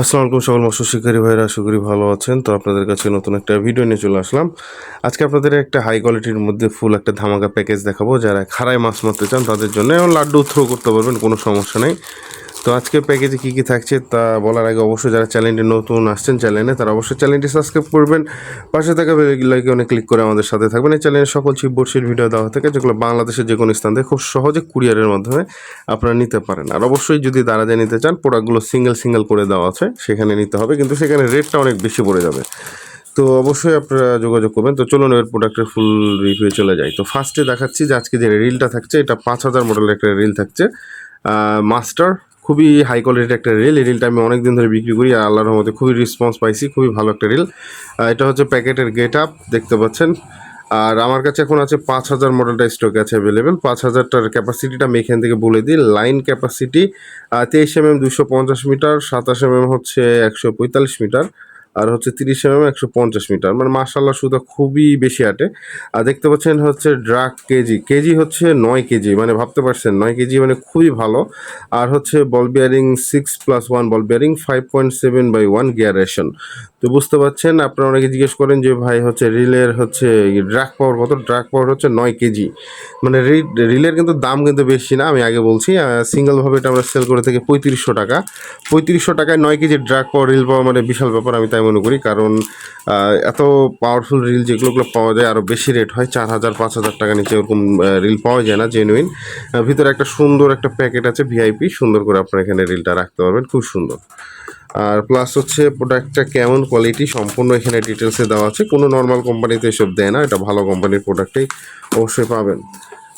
আসসালামু আলাইকুম সকল মৎস্য শিকারী ভাইরা আশা করি ভালো আছেন। তো আপনাদের কাছে নতুন একটা ভিডিও নিয়ে চলে আসলাম। আজকে আপনাদের একটা হাই কোয়ালিটির মধ্যে ফুল একটা ধামাকা প্যাকেজ দেখাবো। যারা খাড়ায় মাছ মারতে চান, তাদের জন্য লাড্ডু থ্রো করতে পারবেন, কোনো সমস্যা নেই। তো আজকে প্যাকেজে কী কী থাকছে তা বলার আগে অবশ্যই যারা চ্যানেলটি নতুন আসছেন চ্যানেলে তারা অবশ্যই চ্যানেলটি সাবস্ক্রাইব করবেন। পাশে থাকা বেলাইকনে ক্লিক করে আমাদের সাথে থাকবেন। এই চ্যানেলে সকল ছিপ বড়শির ভিডিও দেওয়া থাকে, যেগুলো বাংলাদেশের যে কোনো স্থান থেকে খুব সহজে কুরিয়ারের মাধ্যমে আপনারা নিতে পারেন। আর অবশ্যই যদি দারাজে নিতে চান প্রোডাক্টগুলো সিঙ্গেল সিঙ্গেল করে দেওয়া আছে, সেখানে নিতে হবে, কিন্তু সেখানে রেটটা অনেক বেশি পড়ে যাবে। তো অবশ্যই আপনারা যোগাযোগ করবেন। তো চলুন এর প্রোডাক্টের ফুল রিভিউ চলে যাই। তো ফার্স্টে দেখাচ্ছি যে আজকে যে রিলটা থাকছে, এটা পাঁচ হাজার মডেলের একটা রিল থাকছে মাস্টার খুবই হাই কোয়ালিটির একটা রিল এই রিলটা আমি অনেকদিন ধরে বিক্রি করি আর আল্লাহর মধ্যে খুবই রেসপন্স পাইছি, খুবই ভালো একটা রিল এটা হচ্ছে প্যাকেটের গেট আপ দেখতে পাচ্ছেন। আর আমার কাছে এখন আছে পাঁচ হাজার মডেলটা স্টকে আছে অ্যাভেলেবেল পাঁচ হাজারটার ক্যাপাসিটিটা আমি এখান থেকে বলে দিই। লাইন ক্যাপাসিটি তেইশ এম এম দুশো পঞ্চাশ মিটার সাতাশ এম এম হচ্ছে একশো পঁয়তাল্লিশ মিটার আর হচ্ছে তিরিশ এম এম একশো পঞ্চাশ মিটার। মানে মার্শাল্লাহ সুতা খুবই বেশি আটে। আর দেখতে পাচ্ছেন হচ্ছে ড্রাগ কেজি। কেজি হচ্ছে নয় কেজি মানে ভাবতে পারছেন, নয় কেজি মানে খুবই ভালো। আর হচ্ছে ball bearing six plus one ball bearing five point seven by one গিয়ারেশন তো বুঝতে পারছেন, আপনারা অনেকে জিজ্ঞেস করেন যে ভাই হচ্ছে রিলের হচ্ছে ড্রাগ পাওয়ার কত? ড্রাগ পাওয়ার হচ্ছে নয় কেজি। মানে রিলের কিন্তু দাম কিন্তু বেশি না, আমি আগে বলছি। সিঙ্গেলভাবে এটা আমরা সেল করে থাকি পঁয়ত্রিশশো টাকা। পঁয়ত্রিশশো টাকায় নয় কেজি ড্রাগ পাওয়ার রিল পাওয়া মানে বিশাল ব্যাপার, আমি তাই মনে করি, কারণ এত পাওয়ারফুল রিল যেগুলোগুলো পাওয়া যায় আরও বেশি রেট হয়, চার হাজার, পাঁচ হাজার টাকা নিচে ওরকম রিল পাওয়া যায় না জেনুইন ভিতরে একটা সুন্দর একটা প্যাকেট আছে ভিআইপি সুন্দর করে আপনারা এখানে রিলটা রাখতে পারবেন, খুব সুন্দর। আর প্লাস হচ্ছে প্রোডাক্টটা কেমন কোয়ালিটি সম্পূর্ণ এখানে ডিটেলসে দেওয়া আছে, কোনো নর্মাল কোম্পানিতে এসব দেয় না, এটা ভালো কোম্পানির প্রোডাক্টেই অবশ্যই পাবেন।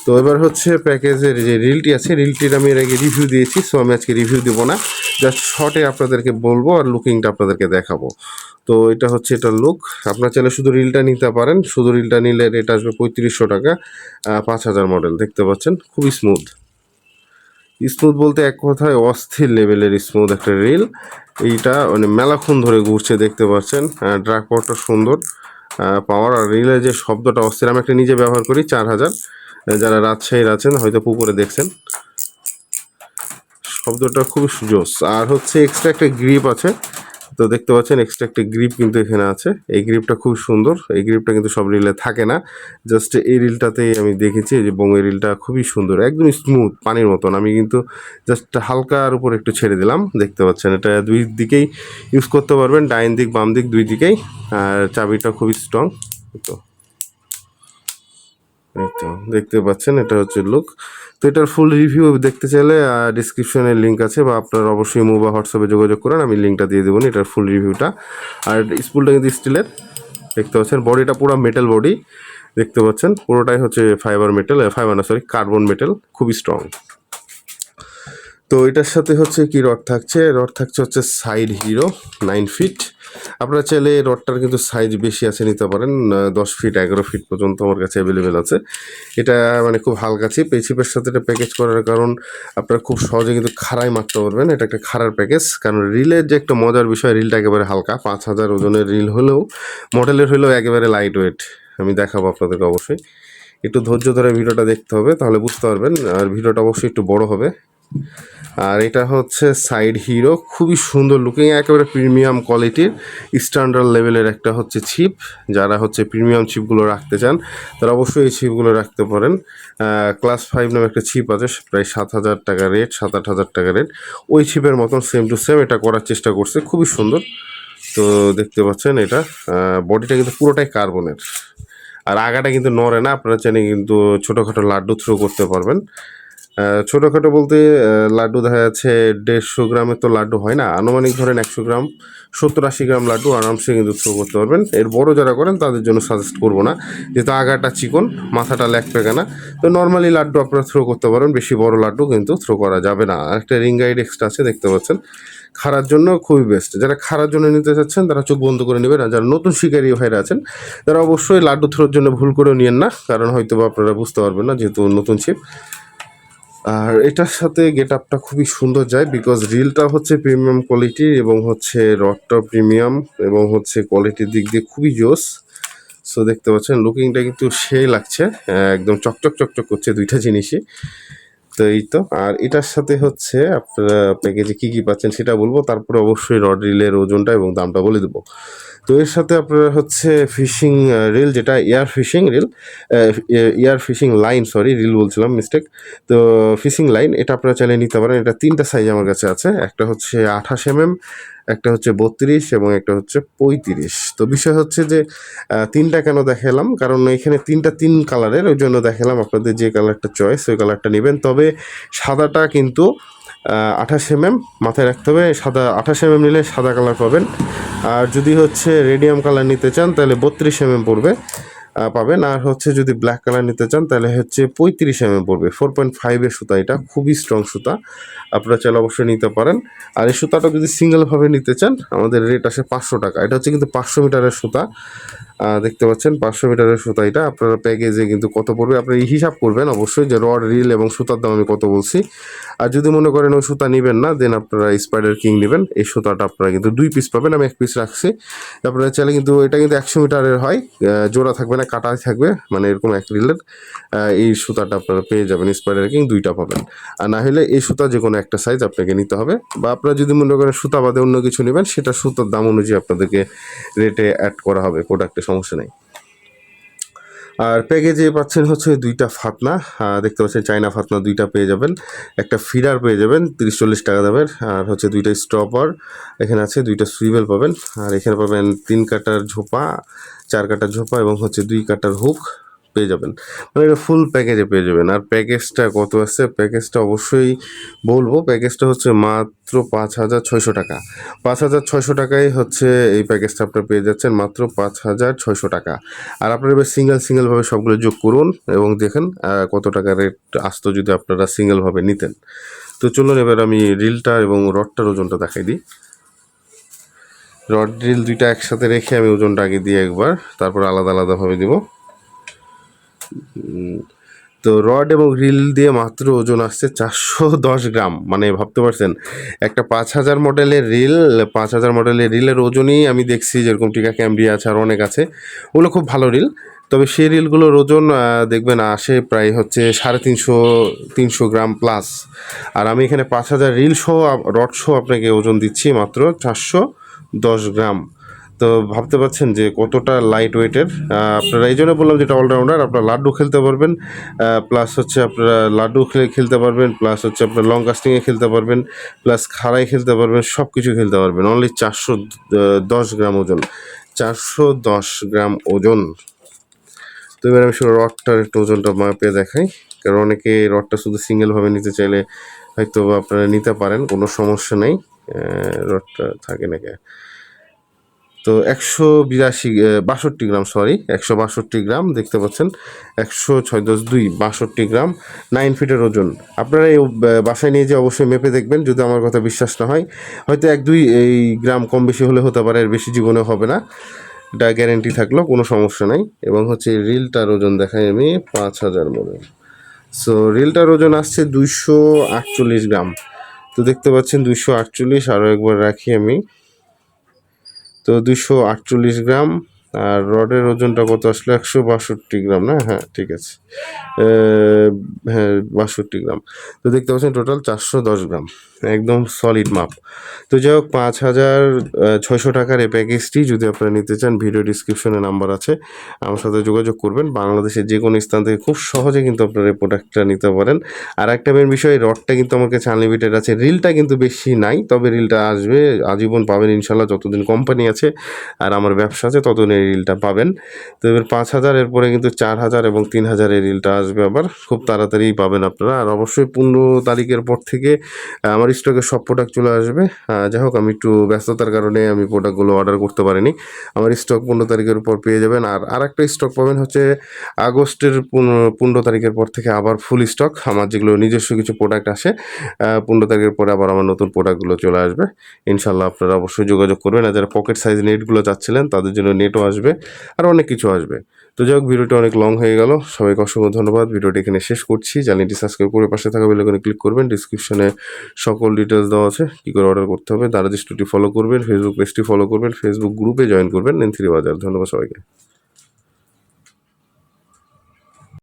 তো এবার হচ্ছে প্যাকেজের যে রিলটি আছে, রিলটির আমি এর আগে রিভিউ দিয়েছি সো আমি আজকে রিভিউ দেবো না। জাস্ট শর্টে আপনাদেরকে বলব আর লুকিংটা আপনাদেরকে দেখাবো। তো এটা হচ্ছে এটা লুক আপনার চাইলে শুধু রিলটা নিতে পারেন, শুধু রিলটা নিলে রেট আসবে পঁয়ত্রিশশো টাকা পাঁচ হাজার মডেল দেখতে পাচ্ছেন? খুবই স্মুথ স্মুথ বলতে এক কথায় অস্থির লেভেলের স্মুথ একটা রিল এইটা মানে মেলাক্ষণ ধরে ঘুরছে, দেখতে পাচ্ছেন? ড্রাগ পাওয়ারটা সুন্দর পাওয়ার আর রিলের যে শব্দটা অস্থির, আমি একটা নিজে ব্যবহার করি, চার হাজার। যারা রাজশাহীর আছেন, হয়তো পুকুরে দেখছেন। শব্দটা খুবই সুজোস আর হচ্ছে এক্সট্রা একটা গ্রিপ আছে। তো দেখতে পাচ্ছেন এক্সট্রা একটা গ্রিপ কিন্তু এখানে আছে। এই গ্রিপটা খুব সুন্দর। এই গ্রিপটা কিন্তু সব রিলে থাকে না। জাস্ট এই রিলটাতেই আমি দেখেছি যে বঙ্গের রিলটা খুবই সুন্দর একদম স্মুথ পানির মতন। আমি কিন্তু জাস্ট হালকার উপর একটু ছেড়ে দিলাম। দেখতে পাচ্ছেন, এটা দুই দিকেই ইউজ করতে পারবেন, ডাইন দিক, বাম দিক, দুই দিকেই। আর চাবিটা খুবই স্ট্রং তো। এই দেখতে পাচ্ছেন, এটা হচ্ছে লুক তো এটার ফুল রিভিউ দেখতে চাইলে ডিসক্রিপশনে লিঙ্ক আছে, বা আপনার অবশ্যই মো বা হোয়াটসঅ্যাপে যোগাযোগ করেন, আমি লিঙ্কটা দিয়ে দেবো, এটার ফুল রিভিউটা আর স্পুলটা কিন্তু স্টিলের দেখতে পাচ্ছেন বডিটা পুরো মেটাল বডি দেখতে পাচ্ছেন, পুরোটাই হচ্ছে ফাইবার মেটাল ফাইবার না সরি কার্বন মেটাল খুবই স্ট্রং তো এটার সাথে হচ্ছে কি রড থাকছে? রড থাকছে হচ্ছে সাইড হিরো নাইন ফিট আপনারা চাইলে রডটার কিন্তু সাইজ বেশি আছে নিতে পারেন দশ ফিট এগারো ফিট পর্যন্ত আমার কাছে অ্যাভেলেবেল আছে। এটা মানে খুব হালকা চিপ এই চিপের সাথে এটা প্যাকেজ করার কারণ আপনারা খুব সহজে কিন্তু খাড়াই মারতে পারবেন। এটা একটা খাড়ার প্যাকেজ কারণ রিলের যে একটা মজার বিষয়, রিলটা একেবারে হালকা, পাঁচ হাজার ওজনের রিল হলেও, মডেলের হলেও একেবারে লাইট ওয়েট আমি দেখাবো আপনাদেরকে অবশ্যই। একটু ধৈর্য ধরে ভিডিওটা দেখতে হবে, তাহলে বুঝতে পারবেন। আর ভিডিওটা অবশ্যই একটু বড় হবে। আর এটা হচ্ছে সাইড হিরো খুবই সুন্দর লুকিং একেবারে প্রিমিয়াম কোয়ালিটির স্ট্যান্ডার্ড লেভেলের একটা হচ্ছে ছিপ যারা হচ্ছে প্রিমিয়াম ছিপগুলো রাখতে চান, তারা অবশ্যই এই ছিপগুলো রাখতে পারেন। ক্লাস ফাইভ নামে একটা ছিপ আছে, প্রায় সাত হাজার টাকা রেট সাত আট হাজার টাকা রেট ওই ছিপের মতন সেম টু সেম এটা করার চেষ্টা করছে, খুবই সুন্দর। তো দেখতে পাচ্ছেন এটা বডিটা কিন্তু পুরোটাই কার্বনের আর আগাটা কিন্তু নড়ে না, আপনারা চাইলে কিন্তু ছোটোখাটো লাড্ডু থ্রো করতে পারবেন। ছোটোখাটো বলতে লাড্ডু দেখা যাচ্ছে দেড়শো গ্রামের তো লাড্ডু হয় না। আনুমানিক ধরেন একশো গ্রাম, সত্তর আশি গ্রাম লাড্ডু আরামসে কিন্তু থ্রো করতে পারবেন। এর বড় যারা করেন, তাদের জন্য সাজেস্ট করব না। যেহেতু আগাটা চিকন, মাথাটা ল্যাক পেকানা তো নর্মালি লাড্ডু আপনারা থ্রো করতে পারেন। বেশি বড় লাড্ডু কিন্তু থ্রো করা যাবে না। একটা রিং গাইড এক্সট্রা আছে, দেখতে পাচ্ছেন। খারার জন্য খুবই বেস্ট যারা খারার জন্য নিতে চাচ্ছেন, তারা চোখ বন্ধ করে নেবেন। আর যারা নতুন শিকারী ভাইরা আছেন, তারা অবশ্যই লাড্ডু থ্রোর জন্য ভুল করে নিয়েন না। কারণ হয়তো আপনারা বুঝতে পারবেন না, যেহেতু নতুন ছিপ আর এটার সাথে গেট আপটা খুবই সুন্দর যায় বিকজ রিলটা হচ্ছে প্রিমিয়াম কোয়ালিটি এবং হচ্ছে রডটা প্রিমিয়াম এবং হচ্ছে কোয়ালিটির দিক দিয়ে খুবই জোস। সো দেখতে পাচ্ছেন লুকিংটা কিন্তু সেই লাগছে, একদম চকচক চকচক করছে দুইটা জিনিসই। তো এই তো, আর এটার সাথে হচ্ছে আপনারা প্যাকেজে কী কী পাচ্ছেন সেটা বলব, তারপরে অবশ্যই রড রিলের ওজনটা এবং দামটা বলে দেবো। তো এর সাথে আপনারা হচ্ছে ফিশিং রিল যেটা air fishing reel air fishing line, sorry, reel বলছিলাম মিস্টেক তো ফিশিং লাইন, এটা আপনারা চাইলে নিতে পারেন। এটা তিনটা সাইজ আমার কাছে আছে। একটা হচ্ছে আঠাশ এমএম, একটা হচ্ছে বত্রিশ এবং একটা হচ্ছে পঁয়ত্রিশ। তো বিষয় হচ্ছে যে তিনটা কেন দেখালাম? কারণ এখানে তিনটা তিন কালারের ওই জন্য দেখালাম আপনাদের যে কালারটা চয়েস ওই কালারটা নেবেন। তবে সাদাটা কিন্তু আঠাশ এমএম মাথায় রাখতে হবে। সাদা আঠাশ এমএম নিলে সাদা কালার পাবেন। আর যদি হচ্ছে রেডিয়াম কালার নিতে চান, তাহলে বত্রিশ এমএম পড়বে। পাবেন। আর হচ্ছে যদি ব্ল্যাক কালার নিতে চান, তাহলে হচ্ছে পঁয়ত্রিশ এমএম পড়বে। ফোর পয়েন্ট ফাইভের সুতা এটা, খুবই স্ট্রং সুতা। আপনারা চাইলে অবশ্যই নিতে পারেন। আর এই সুতাটা যদি সিঙ্গেলভাবে নিতে চান, আমাদের রেট আসে পাঁচশো টাকা। এটা হচ্ছে কিন্তু পাঁচশো মিটারের সুতা। দেখতে পাচ্ছেন, পাঁচশো মিটারের সুতা এটা। আপনারা প্যাকেজে কিন্তু কত পড়বে, আপনি হিসাব করবেন অবশ্যই যে রড রিল এবং সুতার দাম আমি কত বলছি। আর যদি মনে করেন ওই সুতা নেবেন না দেন আপনারা স্পাইডার কিং নেবেন। এই সুতাটা আপনারা কিন্তু দুই পিস পাবেন, আমি এক পিস রাখছি। আপনারা চাইলে কিন্তু, এটা কিন্তু একশো মিটারের হয় জোড়া থাকবে না কাটাই থাকবে মানে এরকম এক রিলের এই সুতাটা আপনারা পেয়ে যাবেন স্পাইডার কিং দুইটা পাবেন। আর না হলে এই সুতা যে কোনো একটা সাইজ আপনাকে নিতে হবে, বা আপনারা যদি মনে করেন সুতা বাদে অন্য কিছু নেবেন, সেটা সুতার দাম অনুযায়ী আপনাদেরকে রেটে অ্যাড করা হবে প্রোডাক্টে সমস্যা নেই। আর প্যাকেজে পাচ্ছেন হচ্ছে দুইটা ফাতনা দেখতে পাচ্ছেন চায়না ফাতনা দুইটা পেয়ে যাবেন। একটা ফিডার পেয়ে যাবেন, তিরিশ চল্লিশ টাকা দামের, আর হচ্ছে দুইটা স্টপার এখানে আছে দুইটা সুইবেল পাবেন। আর এখানে পাবেন তিন কাটার ঝোপা, চার কাটার ঝোপা এবং হচ্ছে দুই কাটার হুক পেয়ে যাবেন। মানে এটা ফুল প্যাকেজে পেয়ে যাবেন। আর প্যাকেজটা কত আছে? প্যাকেজটা অবশ্যই বলব প্যাকেজটা হচ্ছে মাত্র পাঁচ হাজার ছয়শো টাকা। পাঁচ হাজার ছয়শো টাকায় হচ্ছে এই প্যাকেজটা আপনারা পেয়ে যাচ্ছেন মাত্র পাঁচ হাজার ছয়শো টাকা। আর আপনারা এবার সিঙ্গেল সিঙ্গেলভাবে সবগুলো যোগ করুন এবং দেখেন কত টাকা রেট আসতো যদি আপনারা সিঙ্গেলভাবে নিতেন। তো চলুন এবার আমি রিলটা এবং রডটার ওজনটা দেখাই দিই। রড রিল দুইটা একসাথে রেখে আমি ওজনটা আগে দিই একবার, তারপর আলাদা আলাদাভাবে দিব। তো রড এবং রিল দিয়ে মাত্র ওজন আসছে চারশো দশ গ্রাম। মানে ভাবতে পারছেন, একটা পাঁচ হাজার মডেলের রিল, পাঁচ হাজার মডেলের রিলের ওজনই আমি দেখছি যেরকম টিকা ক্যামরি আছে আর অনেক আছে। ওগুলো খুব ভালো রিল। তবে সেই রিলগুলোর ওজন দেখবেন আসে প্রায় হচ্ছে সাড়ে তিনশো তিনশো গ্রাম প্লাস আর আমি এখানে পাঁচ হাজার রিল সহ, রড সহ আপনাকে ওজন দিচ্ছি মাত্র চারশো দশ গ্রাম। তো ভাবতে পারছেন যে কতটা লাইট ওয়েটের আপনারা এই জন্য বললাম যেটা অলরাউন্ডার আপনারা লাড্ডু খেলতে পারবেন প্লাস হচ্ছে আপনারা লাড্ডু খেলে খেলতে পারবেন প্লাস হচ্ছে আপনার লং কাস্টিংয়ে খেলতে পারবেন প্লাস খাড়াই খেলতে পারবেন সব কিছু খেলতে পারবেন। অনলি চারশো দশ গ্রাম ওজন। চারশো দশ গ্রাম ওজন। তো এবার আমি শুধু রডটার একটু ওজনটা মাপে দেখাই, কারণ অনেকে রডটা শুধু সিঙ্গেলভাবে নিতে চাইলে হয়তো আপনারা নিতে পারেন, কোনো সমস্যা নেই রডটা থাকে নাকি তো একশো বিরাশি বাষট্টি গ্রাম সরি একশো বাষট্টি গ্রাম দেখতে পাচ্ছেন। একশো ছয় দশ দুই, বাষট্টি গ্রাম নাইন ফিটের ওজন। আপনারা এই বাসায় নিয়ে যে অবশ্যই মেপে দেখবেন, যদি আমার কথা বিশ্বাস না হয়। হয়তো এক দুই, এই গ্রাম কম বেশি হলে হতে পারে, এর বেশি জীবনে হবে না। এটা গ্যারেন্টি থাকল, কোনো সমস্যা নাই। এবং হচ্ছে রিলটার ওজন দেখাই আমি, পাঁচ হাজার মডেল। সো রিলটার ওজন আসছে দুইশো আটচল্লিশ গ্রাম। তো দেখতে পাচ্ছেন, দুইশো আটচল্লিশ আরও একবার রাখি আমি। তো দুশো আটচল্লিশ গ্রাম, আর রডের ওজনটা কত আসলো? একশো বাষট্টি গ্রাম, না? হ্যাঁ ঠিক আছে। বাষট্টি গ্রাম। তো দেখতে পাচ্ছেন টোটাল চারশো দশ গ্রাম। একদম সলিড মাপ তো যাই হোক, পাঁচ হাজার ছয়শো টাকার এই প্যাকেজটি যদি আপনারা নিতে চান ভিডিও ডিসক্রিপশনে নাম্বার আছে। আমার সাথে যোগাযোগ করবেন। বাংলাদেশের যে কোনো স্থান থেকে খুব সহজে কিন্তু আপনারা এই প্রোডাক্টটা নিতে পারেন। আর একটা মেন বিষয় রডটা কিন্তু আমার কাছে আনলিমিটেড আছে। রিলটা কিন্তু বেশি নাই, তবে রিলটা আসবে, আজীবন পাবেন ইনশাল্লাহ যতদিন কোম্পানি আছে আর আমার ব্যবসা আছে, ততদিন এই রিলটা পাবেন। তো এবার পাঁচ হাজার, এরপরে কিন্তু চার হাজার এবং তিন হাজারের রিলটা আসবে আবার। খুব তাড়াতাড়ি পাবেন আপনারা। আর অবশ্যই পনেরো তারিখের পর থেকে আমার স্টকে সব প্রোডাক্ট চলে আসবে। যাই হোক, আমি একটু ব্যস্ততার কারণে আমি প্রোডাক্টগুলো অর্ডার করতে পারিনি। আমার স্টক পনেরো তারিখের উপর পেয়ে যাবেন। আর আরেকটা স্টক পাবেন হচ্ছে আগস্টের পনেরো তারিখের পর থেকে আবার ফুল স্টক আমার যেগুলো নিজস্ব কিছু প্রোডাক্ট আসে পনেরো তারিখের পরে আবার আমার নতুন প্রোডাক্টগুলো চলে আসবে। ইনশাল্লাহ আপনারা অবশ্যই যোগাযোগ করবেন। আর যারা পকেট সাইজ নেটগুলো চাচ্ছিলেন, তাদের জন্য নেটও আসবে। আর অনেক কিছু আসবে। তো যাই হোক, ভিডিওটা অনেক লং হয়ে গেল। সবাইকে অসংখ্য ধন্যবাদ। ভিডিওটি এখানে শেষ করছি। চ্যানেলটি সাবস্ক্রাইব করে পাশে থাকা বেলাইকনে ক্লিক করবেন। ডিসক্রিপশনে সকল ডিটেলস দেওয়া আছে। কী করে অর্ডার করতে হবে? দারাজ স্টুডিও ফলো করবেন। ফেসবুক পেজটি ফলো করবেন। ফেসবুক গ্রুপে জয়েন করবেন। নেন থ্রি বাজার। ধন্যবাদ সবাইকে।